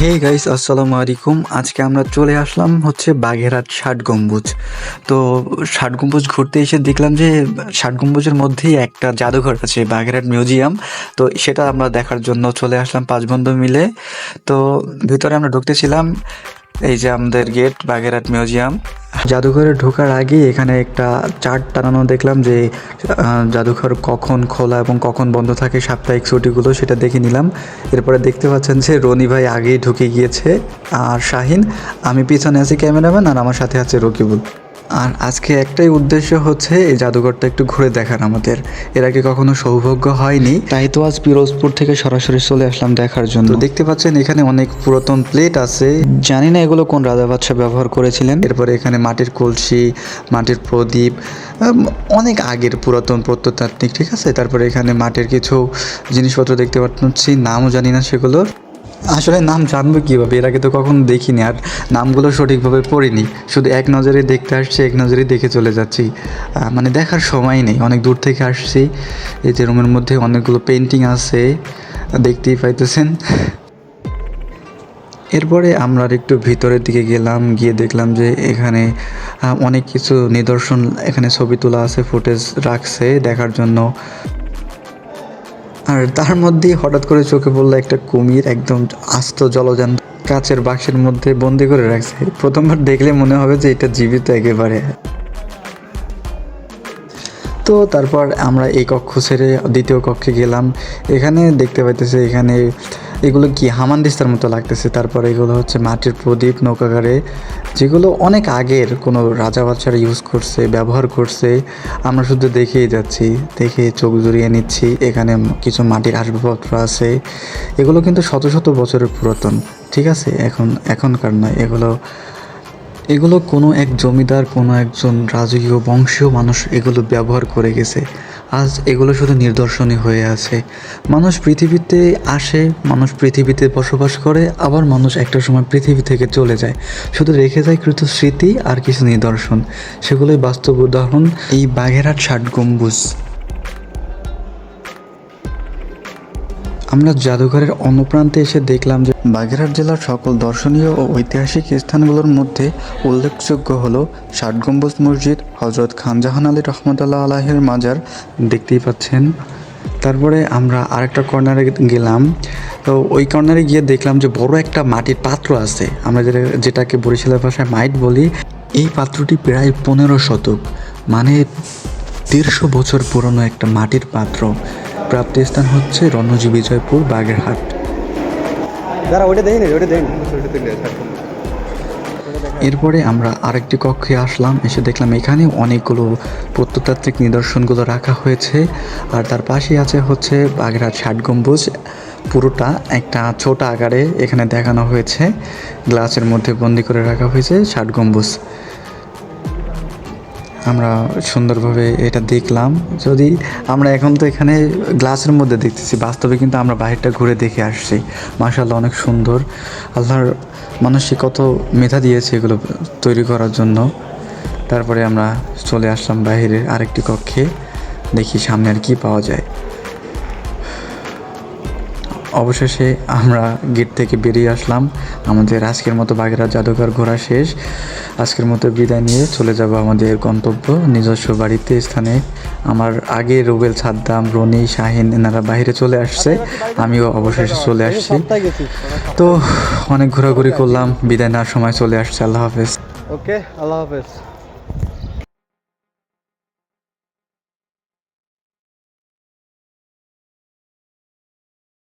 Hey guys আসসালামু আলাইকুম। আজকে আমরা চলে আসলাম হচ্ছে বাঘেরহাট ষাট গম্বুজ। তো ষাট গম্বুজ ঘুরতে এসে দেখলাম যে ষাট গম্বুজের মধ্যেই একটা জাদুঘর আছে বাঘেরহাট মিউজিয়াম। তো সেটা আমরা দেখার জন্য চলে আসলাম পাঁচ বন্ধু মিলে। তো ভিতরে আমরা ঢুকতেছিলাম। এই যে আমাদের গেট বাগেরহাট মিউজিয়াম জাদুঘরে ঢোকার আগে এখানে একটা চার্ট টানানো দেখলাম যে জাদুঘর কখন খোলা এবং কখন বন্ধ থাকে সাপ্তাহিক ছুটিগুলো সেটা দেখে নিলাম। এরপরে দেখতে পাচ্ছেন যে রনি ভাই আগেই ঢুকে গিয়েছে। আর শাহিন, আমি পিছনে আছি ক্যামেরাম্যান আর আমার সাথে আছে রকিবুল। আর আজকে একটাই উদ্দেশ্য হচ্ছে এই জাদুঘরটা একটু ঘুরে দেখার আমাদের। এর আগে কখনো সৌভাগ্য হয়নি। তাই তো আজ পিরোজপুর থেকে সরাসরি চলে আসলাম দেখার জন্য। দেখতে পাচ্ছেন এখানে অনেক পুরাতন প্লেট আছে। জানি না এগুলো কোন রাজা বাদশাহ ব্যবহার করেছিলেন। এরপরে এখানে মাটির কলসি মাটির প্রদীপ অনেক আগের পুরাতন প্রত্নতাত্ত্বিক ঠিক আছে? তারপরে এখানে মাটির কিছু জিনিসপত্র দেখতে পাচ্ছি নামও জানি না সেগুলোর। আসলে নাম জানব কীভাবে? এর আগে তো কখনো দেখিনি আর নামগুলো সঠিকভাবে পড়িনি। শুধু এক নজরে দেখতে আসছি, এক নজরে দেখে চলে যাচ্ছি। মানে দেখার সময় নেই, অনেক দূর থেকে আসছি। এই যে রুমের মধ্যে অনেকগুলো পেন্টিং আছে, দেখতেই পাইতেছেন। এরপরে আমরা একটু ভিতরের দিকে গেলাম, গিয়ে দেখলাম যে এখানে অনেক কিছু নিদর্শন, এখানে ছবি তোলা আছে ফুটেজ রাখছে দেখার জন্য। আর তার মধ্যেই হঠাৎ করে চোখে পড়ল একটা কুমির একদম আস্ত জলযান কাচের বাক্সের মধ্যে বন্দি করে রাখছে। প্রথমবার দেখলে মনে হবে যে এটা জীবিত একেবারে। তো তারপর আমরা এই কক্ষ ছেড়ে দ্বিতীয় কক্ষে গেলাম। এখানে দেখতে পাইতেছে এখানে এগুলো কি হামানদিস্তার মতো লাগতেছে? তারপর এগুলো হচ্ছে মাটির প্রদীপ নৌকাগারে যেগুলো অনেক আগের, কোনো রাজা বাচ্চারা ইউজ করছে, ব্যবহার করছে। আমরা শুধু দেখেই যাচ্ছি, দেখে চোখ জুড়িয়ে নিচ্ছি, এখানে কিছু মাটির আসবাবপত্র আছে। এগুলো কিন্তু শত শত বছরের পুরাতন, ঠিক আছে? এখন, এখনকার নয়, এগুলো এগুলো কোনো এক জমিদার, কোনো একজন রাজকীয় বংশীয় মানুষ এগুলো ব্যবহার করে গেছে। আজ এগুলো শুধু নিদর্শনই হয়ে আছে। মানুষ পৃথিবীতে আসে, মানুষ পৃথিবীতে বসবাস করে, আবার মানুষ একটা সময় পৃথিবী থেকে চলে যায়। শুধু রেখে যায় কৃত স্মৃতি আর কিছু নিদর্শন। সেগুলোই বাস্তব উদাহরণ, এই বাঘেরহাট ষাট গম্বুজ। আমরা জাদুঘরের অনুপ্রান্তে এসে দেখলাম যে বাগেরহাট জেলার সকল দর্শনীয় ও ঐতিহাসিক স্থানগুলোর মধ্যে উল্লেখযোগ্য হল ষাট গম্বুজ মসজিদ হজরত খানজাহান আলী রহমতুল্লাহ আলাহের মাজার। দেখতেই পাচ্ছেন। তারপরে আমরা আরেকটা কর্নারে গেলাম। তো ওই কর্নারে গিয়ে দেখলাম যে বড় একটা মাটির পাত্র আছে। আমরা যেটা- যেটাকে বরিশালের ভাষায় মাইট বলি এই পাত্রটি প্রায় পনেরো শতক। মানে দেড়শো বছর পুরনো একটা মাটির পাত্র। প্রাপ্তি স্থান হচ্ছে রণজি বিজয়পুর বাগেরহাট। দাঁড়া ওইটা দেখি ওইটা দেখি এরপরে আমরা আরেকটি কক্ষে আসলাম এসে দেখলাম এখানে অনেকগুলো প্রত্নতাত্ত্বিক নিদর্শনগুলো রাখা হয়েছে। আর তার পাশেই আছে হচ্ছে বাগেরহাট ষাট গম্বুজ। পুরোটা একটা ছোট আকারে এখানে দেখানো হয়েছে। গ্লাসের মধ্যে বন্দি করে রাখা হয়েছে ষাট গম্বুজ। আমরা সুন্দরভাবে এটা দেখলাম। যদি আমরা এখন তো এখানে গ্লাসের মধ্যে দেখতেছি, বাস্তবে কিন্তু আমরা বাহিরটা ঘুরে দেখে আসছি। মাশাল্লাহ অনেক সুন্দর। আল্লাহর মানুষকে কত মেধা দিয়েছে এগুলো তৈরি করার জন্য। তারপরে আমরা চলে আসলাম বাহিরের আরেকটি কক্ষে। দেখি সামনে আর কি পাওয়া যায়। অবশেষে আমরা গেট থেকে বেরিয়ে আসলাম। আমাদের আজকের মতো বাগেরহাট জাদুঘর ঘোরা শেষ। আজকের মতো বিদায় নিয়ে চলে যাব আমাদের গন্তব্য, নিজস্ব বাড়িতে, স্থানে। আমার আগে রুবেল সাদ্দাম, রনি, শাহিন এনারা বাইরে চলে আসছে। আমিও অবশেষে চলে আসছি। তো অনেক ঘোরাঘুরি করলাম। বিদায় নেওয়ার সময় চলে আসছে। আল্লাহ হাফেজ। ওকে, আল্লাহ হাফেজ।